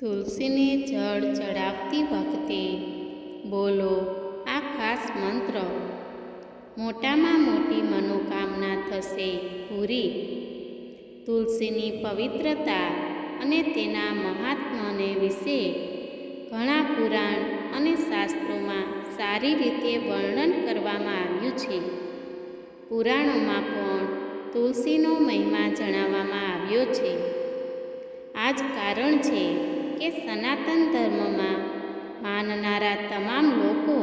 તુલસીને જળ ચડાવતી વખતે બોલો આ ખાસ મંત્ર. મોટામાં મોટી મનોકામના થશે પૂરી. તુલસીની પવિત્રતા અને તેના મહાત્મ્યને વિશે ઘણા પુરાણ અને શાસ્ત્રોમાં સારી રીતે વર્ણન કરવામાં આવ્યું છે. પુરાણોમાં પણ તુલસીનો મહિમા જણાવવામાં આવ્યો છે. આ જ કારણ છે કે સનાતન ધર્મમાં માનનારા તમામ લોકો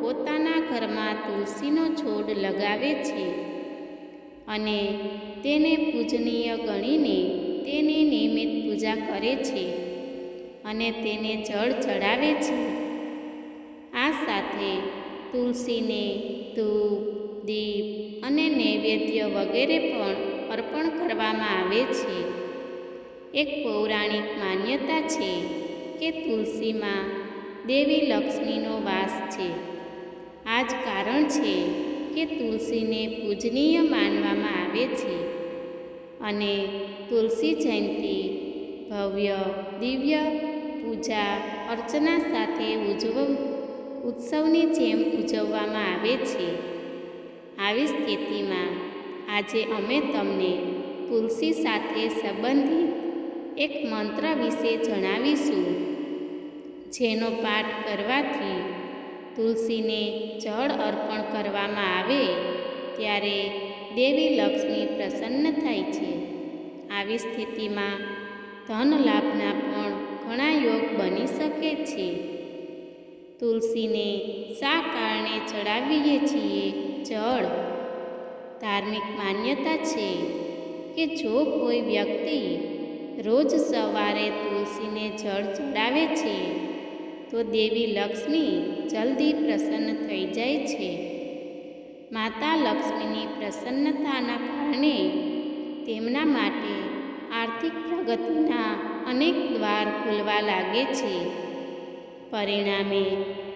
પોતાના ઘરમાં તુલસીનો છોડ લગાવે છે અને તેને પૂજનીય ગણીને તેની નિયમિત પૂજા કરે છે અને તેને જળ ચડાવે છે. આ સાથે તુલસીને ધૂપ, દીપ અને નૈવેદ્ય વગેરે પણ અર્પણ કરવામાં આવે છે. એક પૌરાણિક માન્યતા છે કે તુલસીમાં દેવી લક્ષ્મીનો વાસ છે. આ જ કારણ છે કે તુલસીને પૂજનીય માનવામાં આવે છે અને તુલસી જયંતિ ભવ્ય, દિવ્ય પૂજા અર્ચના સાથે ઉજવ, ઉત્સવની જેમ ઉજવવામાં આવે છે. આવી સ્થિતિમાં આજે અમે તમને તુલસી સાથે સંબંધિત એક મંત્ર વિશે જણાવીશું. જેનો પાઠ કરવાથી તુલસીને જળ અર્પણ કરવામાં આવે, ત્યારે દેવી લક્ષ્મી પ્રસન્ન થાય છે. આવી સ્થિતિમાં ધન લાભના પણ ઘણા યોગ બની શકે છે. તુલસીને શા કારણે ચડાવીએ છીએ જળ? ધાર્મિક માન્યતા છે કે જો કોઈ વ્યક્તિ રોજ સવારે તુલસીને જળ ચડાવે છે, તો દેવી લક્ષ્મી જલ્દી પ્રસન્ન થઈ જાય છે. માતા લક્ષ્મીની પ્રસન્નતાના કારણે તેમના માટે આર્થિક પ્રગતિના અનેક દ્વાર ખુલવા લાગે છે. પરિણામે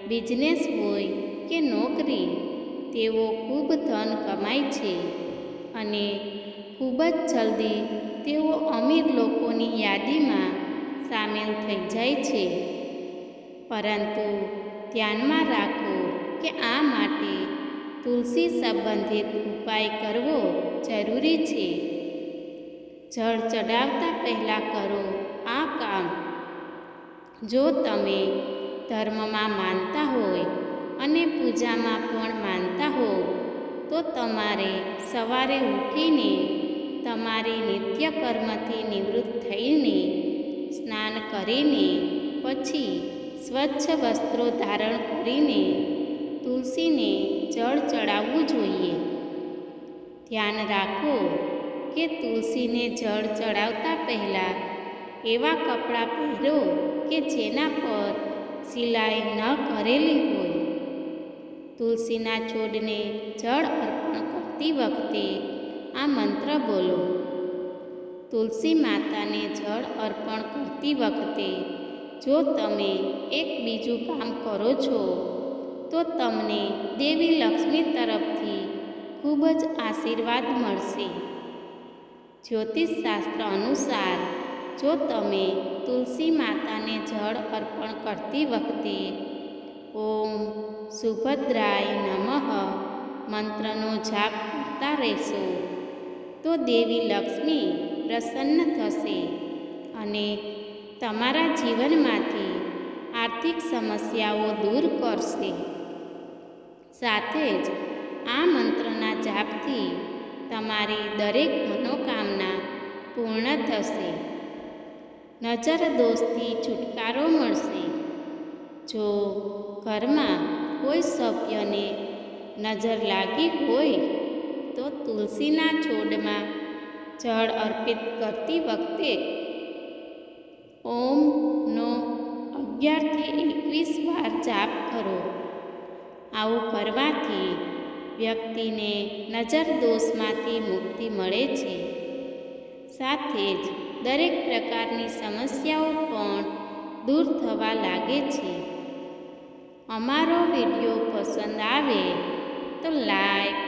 બિઝનેસ હોય કે નોકરી, તેઓ ખૂબ ધન કમાય છે અને ખૂબ જ જલ્દી તેઓ અમીર લોકોની યાદીમાં સામેલ થઈ જાય છે. પરંતુ ધ્યાનમાં રાખો કે આ માટે તુલસી સંબંધિત ઉપાય કરવો જરૂરી છે. જળ ચડાવતા પહેલાં કરો આ કામ. જો તમે ધર્મમાં માનતા હોય અને પૂજામાં પણ માનતા હો, તો તમારે સવારે ઉઠીને તમારી નિત્યકર્મથી નિવૃત્ત થઈને સ્નાન કરીને પછી સ્વચ્છ વસ્ત્રો ધારણ કરીને તુલસીને જળ ચડાવવું જોઈએ. ધ્યાન રાખો કે તુલસીને જળ ચડાવતા પહેલાં એવા કપડાં પહેરો કે જેના પર સિલાઈ ન કરેલી હોય. તુલસીના છોડને જળ અર્પણ કરતી વખતે આ મંત્ર બોલો. તુલસી માતાને જળ અર્પણ કરતી વખતે જો તમે એક બીજું કામ કરો છો, તો તમને દેવી લક્ષ્મી તરફથી ખૂબ જ આશીર્વાદ મળશે. જ્યોતિષ શાસ્ત્ર અનુસાર, જો તમે તુલસી માતાને જળ અર્પણ કરતી વખતે ઓમ સુભદ્રાય નમઃ મંત્રનો જાપ કરતા રહેશો તો દેવી લક્ષ્મી પ્રસન્ન થશે અને તમારા જીવનમાંથી આર્થિક સમસ્યાઓ દૂર કરશે. સાથે જ આ મંત્રના જાપથી તમારી દરેક મનોકામના પૂર્ણ થશે. નજર દોષથી છુટકારો મળશે. જો ઘરમાં કોઈ સભ્યને નજર લાગી હોય તો તુલસીના છોડમાં જળ અર્પિત કરતી વખતે ઓમનો અગિયારથી એકવીસ વાર જાપ કરો. આવું કરવાથી વ્યક્તિને નજર દોષમાંથી મુક્તિ મળે છે. સાથે જ દરેક પ્રકારની સમસ્યાઓ પણ દૂર થવા લાગે છે. અમારો વીડિયો પસંદ આવે તો લાઈક